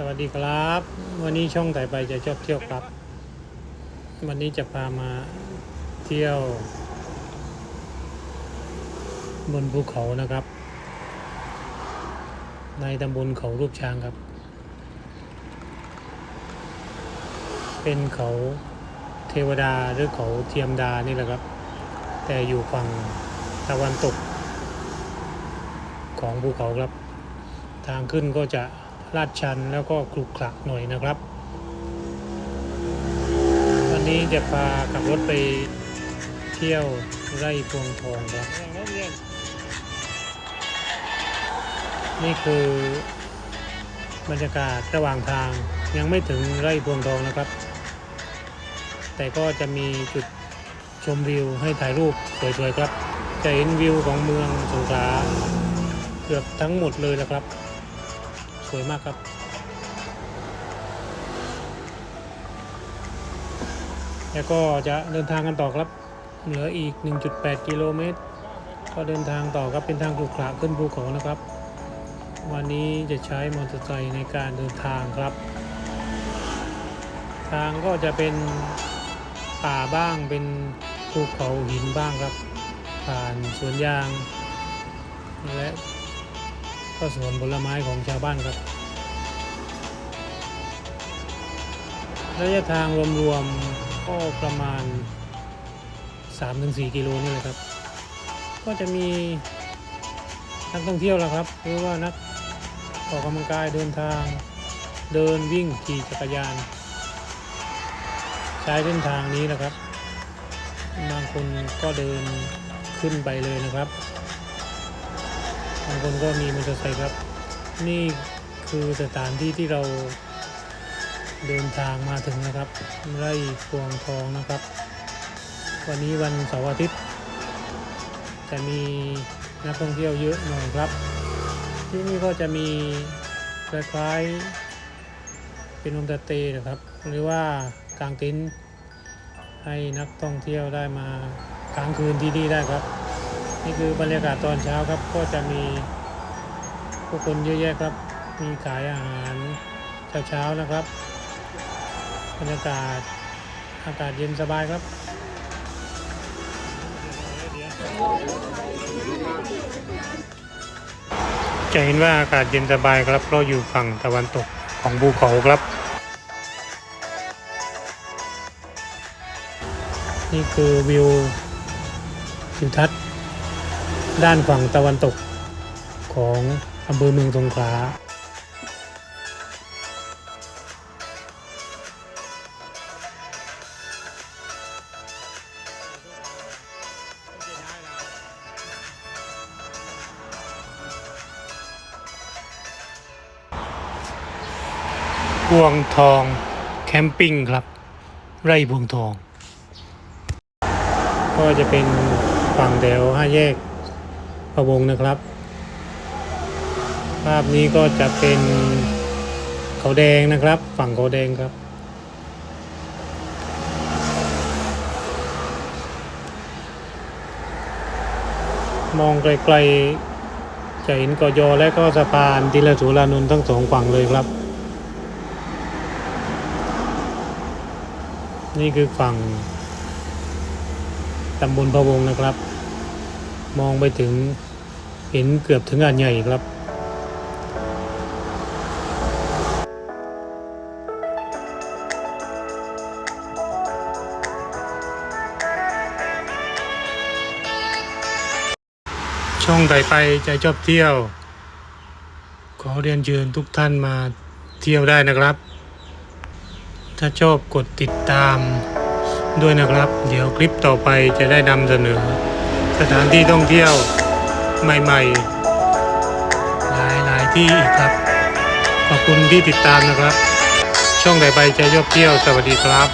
สวัสดีครับ วันนี้ช่องไต่ไปจะชอบเที่ยวครับ วันนี้จะพามาเที่ยว บนภูเขานะครับ ในตำบลเขารูปช้างครับ เป็นเขาเทวดาหรือเขาเทียมดานี่แหละครับ แต่อยู่ฝั่งตะวันตกของภูเขาครับ ทางขึ้นก็จะ ลาดชันแล้วก็คลุกคลักหน่อยนะครับ วันนี้จะพาขับรถไปเที่ยวไร่พวงทองครับนี่คือบรรยากาศระหว่างทางยังไม่ถึงไร่พวงทองนะครับ แต่ก็จะมีจุดชมวิวให้ถ่ายรูปสวยๆครับ จะเห็นวิวของเมืองสงขลาเกือบทั้งหมดเลยนะครับ สวยมากครับแล้วก็จะเดินทางกันต่อครับ เหลืออีก 1.8 กิโลเมตร ก็เดินทางต่อครับ เป็นทางขรุขระขึ้นภูเขานะครับ วันนี้จะใช้มอเตอร์ไซค์ในการเดินทางครับ ทางก็จะเป็นป่าบ้าง เป็นภูเขาหินบ้างครับ ผ่านสวนยาง และ ก็สวนผลไม้ของชาวบ้านครับ ระยะทางรวมๆก็ประมาณ 3-4 กิโลนี่แหละครับ ก็จะมีนักท่องเที่ยวละครับ หรือว่านักออกกำลังกายเดินทางเดินวิ่งขี่จักรยาน ใช้เส้นทางนี้นะครับ บางคนก็เดินขึ้นไปเลยนะครับ บางคนก็มีมอเตอร์ไซค์ครับ นี่คือสถานที่ที่เราเดินทางมาถึงนะครับ ไร่พวงทองนะครับ วันนี้วันเสาร์อาทิตย์ จะมีนักท่องเที่ยวเยอะหน่อยครับ ที่นี่ก็จะมีคล้ายๆเป็นโฮมสเตย์นะครับ หรือว่ากางเต็นท์ให้นักท่องเที่ยวได้มากางคืนที่นี่ได้ครับ นี่คือบรรยากาศตอนเช้าครับ ก็จะมีผู้คนเยอะแยะครับ มีขายอาหารเช้าๆนะครับ บรรยากาศอากาศเย็นสบายครับจะเห็นว่าอากาศเย็นสบายครับเพราะอยู่ฝั่งตะวันตกของภูเขาครับ นี่คือวิวทิวทัศน์ ด้านฝั่งตะวันตกของอำเภอเมืองสงขลาพวงทองแคมปิ้งครับ ไร่พวงทอง ก็จะเป็นฝั่งแถวห้าแยก พะวงนะครับ ภาพนี้ก็จะเป็นเขาแดงนะครับ ฝั่งเขาแดงครับ มองไกลๆจะเห็นกอยอและก็สะพานทิลสุรานนท์ทั้งสองฝั่งเลยครับ นี่คือฝั่งตำบลพะวงนะครับ มองไปถึง เห็นเกือบถึงอ่านใหญ่ครับช่องไต่ไปใจชอบเที่ยว ขอเรียนเชิญทุกท่านมาเที่ยวได้นะครับ ถ้าชอบกดติดตามด้วยนะครับ เดี๋ยวคลิปต่อไปจะได้นำเสนอ สถานที่ท่องเที่ยว ใหม่ๆ หลายๆที่อีกครับ ขอบคุณที่ติดตามนะครับ ช่องไต่ไปใจยอบเที่ยว สวัสดีครับ